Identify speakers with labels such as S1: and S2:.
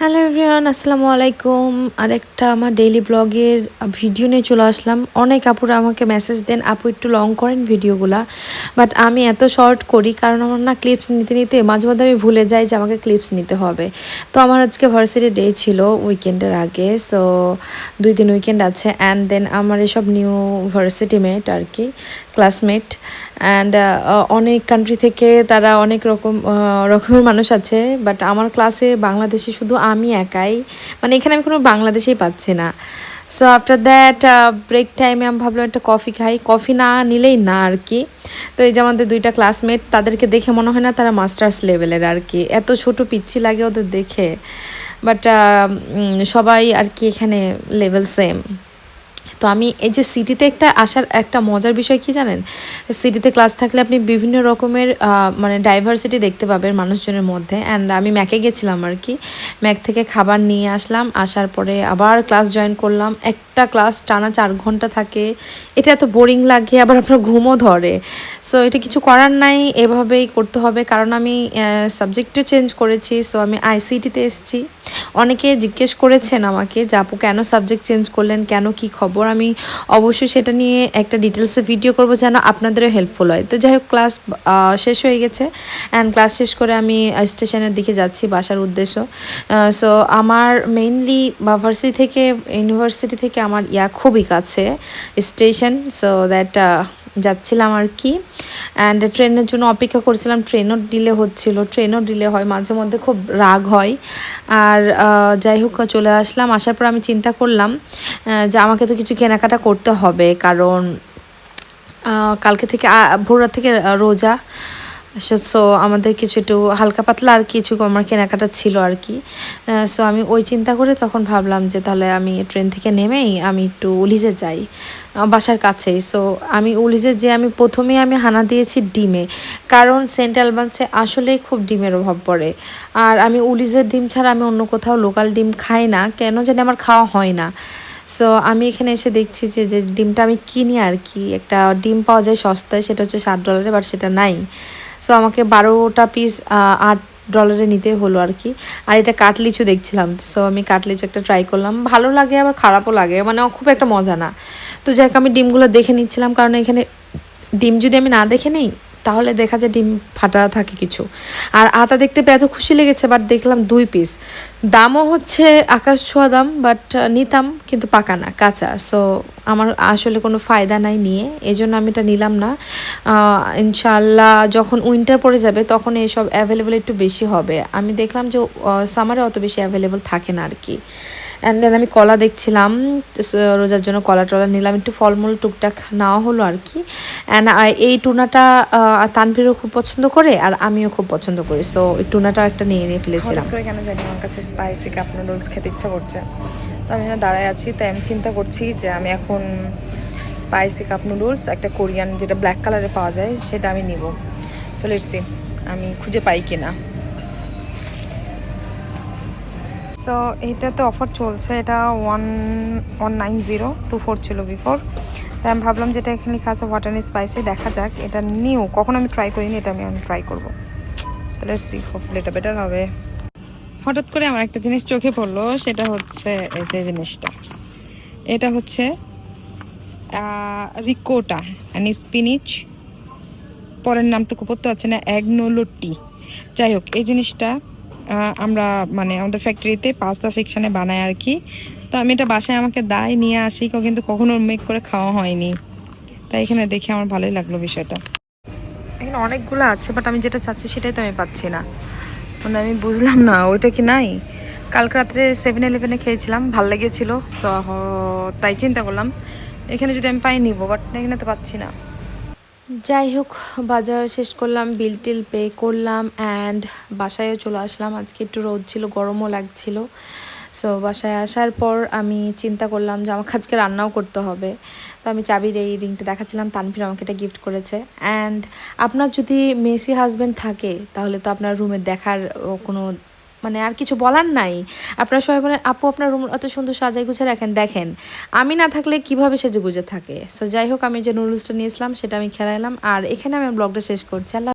S1: Hello everyone আসসালামু আলাইকুম। আরেকটা আমার ডেইলি ব্লগের ভিডিও নিয়ে চলে আসলাম। অনেক আপুরা আমাকে মেসেজ দেন, আপু, একটু লং করেন ভিডিওগুলা বাট আমি এত শর্ট করি, কারণ আমার না ক্লিপস নিতে নিতে মাঝে মধ্যে আমি ভুলে যাই যে আমাকে ক্লিপস নিতে হবে। তো আমার আজকে ভার্সিটি ডে ছিল উইকেন্ডের আগে সো দুই দিন উইকেন্ড আছে অ্যান্ড দেন আমার এসব নিউ ভার্সিটি মেট আর কি ক্লাসমেট অ্যান্ড অনেক কান্ট্রি থেকে তারা অনেক রকম রকমের মানুষ আছে বাট আমার ক্লাসে বাংলাদেশে শুধু আমি একাই। মানে এখানে আমি কোনো বাংলাদেশেই পাচ্ছি না। সো আফটার দ্যাট ব্রেক টাইমে আমি ভাবলাম একটা কফি খাই। কফি না নিলেই না আর কি। তো এই যে আমাদের দুইটা ক্লাসমেট তাদেরকে দেখে মনে হয় না তারা মাস্টার্স লেভেলের আর কি। এত ছোট পিচ্ছি লাগে ওদের দেখে। বাট সবাই আর কি এখানে লেভেল সেম তো আমি এই যে সিটিতে একটা আসার একটা মজার বিষয় কি জানেন? সিটিতে ক্লাস থাকলে আপনি বিভিন্ন রকমের মানে ডাইভার্সিটি দেখতে পাবেন মানুষজনের মধ্যে অ্যান্ড আমি ম্যাকে গেছিলাম আর কি। ম্যাক থেকে খাবার নিয়ে আসলাম, আসার পরে আবার ক্লাস জয়েন করলাম। একটা ক্লাস টানা চার ঘণ্টা থাকে। এটা এত বোরিং লাগে, আবার আপনার ঘুমও ধরে। সো এটা কিছু করার নাই, এভাবেই করতে হবে। কারণ আমি সাবজেক্টও চেঞ্জ করেছি সো আমি আইসিটিতে এসেছি। অনেকে জিজ্ঞেস করেছেন আমাকে যে, আপু, কেন সাবজেক্ট চেঞ্জ করলেন? কেন কি খবর? আমি অবশ্যই সেটা নিয়ে একটা ডিটেলসে ভিডিও করব যেন আপনাদেরও হেল্পফুল হয়। তো যাই হোক ক্লাস শেষ হয়ে গেছে। অ্যান্ড ক্লাস শেষ করে আমি স্টেশনের দিকে যাচ্ছি বাসার উদ্দেশ্য। সো আমার মেইনলি ভার্সিটি থেকে ইউনিভার্সিটি থেকে আমার ইয়া খুবই কাছে স্টেশন সো দ্যাট যাচ্ছিলাম আর কি। অ্যান্ড ট্রেনের জন্য অপেক্ষা করছিলাম। ট্রেনও ডিলে হচ্ছিল। ট্রেনও ডিলে হয়। মাঝে মধ্যে খুব রাগ হয়। আর যাই হোক, চলে আসলাম। আসার পর আমি চিন্তা করলাম যে আমাকে তো কিছু কেনাকাটা করতে হবে। কারণ কালকে থেকে ভোররাত ভোর রাত থেকে রোজা। সো আমাদের কিছু একটু হালকা পাতলা আর কিছু আমার কেনাকাটা ছিল আর কি। সো আমি ওই চিন্তা করে তখন ভাবলাম যে তাহলে আমি ট্রেন থেকে নেমেই আমি একটু উলিজে যাই বাসার কাছেই। সো আমি উলিজে যে আমি প্রথমে আমি হানা দিয়েছি ডিমে, কারণ সেন্ট অ্যালবান্সে আসলেই খুব ডিমের অভাব পড়ে। আর আমি উলিজের ডিম ছাড়া আমি অন্য কোথাও লোকাল ডিম খাই না, কেন জানি আমার খাওয়া হয় না। সো আমি এখানে এসে দেখছি যে যে ডিমটা আমি কিনি আর কি, একটা ডিম পাওয়া যায় সস্তায়, সেটা হচ্ছে ষাট ডলারে বাট সেটা নাই। সো আমাকে বারোটা পিস আট ডলারে নিতে হলো আর কি। আর এটা কাটলিচু দেখছিলাম। সো আমি কাটলিচু একটা ট্রাই করলাম। ভালো লাগে, আবার খারাপও লাগে। মানে খুব একটা মজা না। তো যাই আমি ডিমগুলো দেখে নিচ্ছিলাম। কারণ এখানে ডিম যদি আমি না দেখে নেই তাহলে দেখা যায় ডিম ফাটা থাকে কিছু। আর আতা দেখতে পেয়ে এত খুশি লেগেছে বাট দেখলাম দুই পিস দামও হচ্ছে আকাশ ছোঁয়া দাম বাট নিতাম, কিন্তু পাকা না, কাঁচা। সো আমার আসলে কোনো ফায়দা নাই নিয়ে এই জন্য আমি এটা নিলাম না। ইনশাল্লাহ যখন উইন্টার পড়ে যাবে, তখন এসব অ্যাভেলেবেল একটু বেশি হবে। আমি দেখলাম যে সামারে অত বেশি অ্যাভেলেবেল থাকে না আর কি। অ্যান্ড দেন আমি কলা দেখছিলাম রোজার জন্য কলা টলা নিলাম, একটু ফলমূল টুকটাক নেওয়া হলো আর কি। অ্যান্ড এই টুনাটা তানভীরও খুব পছন্দ করে আর আমিও খুব পছন্দ করি। সো এই টুনাটা একটা নিয়ে নিয়ে ফেলেছিলাম।
S2: কেন জানি আমার কাছে স্পাইসি কাপ নুডলস খেতে ইচ্ছা করছে। তো আমি এখানে দাঁড়ায় আছি, তাই আমি চিন্তা করছি যে আমি এখন স্পাইসি কাপ নুডলস একটা কোরিয়ান যেটা ব্ল্যাক কালারে পাওয়া যায়, সেটা আমি নিব। সো লেটসি আমি খুঁজে পাই কিনা। সো এইটাতে অফার চলছে, এটা one one nine zero two four ছিল বিফোর তাই আমি ভাবলাম যেটা এখানে লেখা আছে ওয়াটার স্পাইসি দেখা যাক, এটা নিউ কখন আমি ট্রাই করিনি, এটা আমি আমি ট্রাই করব। সো এটা বেটার হবে। হঠাৎ করে আমার একটা জিনিস চোখে পড়ল, সেটা হচ্ছে যে জিনিসটা। এটা হচ্ছে রিকোটা অ্যান্ড স্পিনিচ পরের নামটুকু পড়তে পারছে না অ্যাগনোলোটি যাই হোক, এই জিনিসটা আমরা মানে আমাদের ফ্যাক্টরিতে পাঁচটা সেকশানে বানাই আর কি। তো আমি এটা বাসায় আমাকে দায় নিয়ে আসি কিন্তু কখনো মেক করে খাওয়া হয়নি। তাই এখানে দেখে আমার ভালোই লাগল বিষয়টা। এখানে অনেকগুলো আছে বাট আমি যেটা চাচ্ছি সেটাই তো আমি পাচ্ছি না। মানে আমি বুঝলাম না, ওইটা কি নাই? কালকে রাত্রে সেভেন ইলেভেনে খেয়েছিলাম, ভালো লেগেছিলো সো তাই চিন্তা করলাম, এখানে যদি আমি পাই নিবো বাট এখানে তো পাচ্ছি না।
S1: যাই হোক, বাজার শেষ করলাম, বিল টিল পে করলাম অ্যান্ড বাসায়ও চলে আসলাম। আজকে একটু রোদ ছিল, গরমও লাগছিল। সো বাসায় আসার পর আমি চিন্তা করলাম যে আমাকে আজকে রান্নাও করতে হবে। তো আমি চাবির এই রিংটা দেখাচ্ছিলাম, তানভীর আমাকে এটা গিফট করেছে। অ্যান্ড আপনার যদি মেসি হাজব্যান্ড থাকে, তাহলে তো আপনার রুমে দেখার কোনো মানে আর কিছু বলার নাই। আপনার সবাই বলেন, আপু, আপনার রুম অত সুন্দর সাজাই গুছে রাখেন, দেখেন। আমি না থাকলে কীভাবে সেজে গুজে থাকে? সো যাই হোক, আমি যে নুডলসটা নিয়েছিলাম সেটা আমি খেলাইলাম। আর এখানে আমি ব্লগটা শেষ করছি। আল্লাহ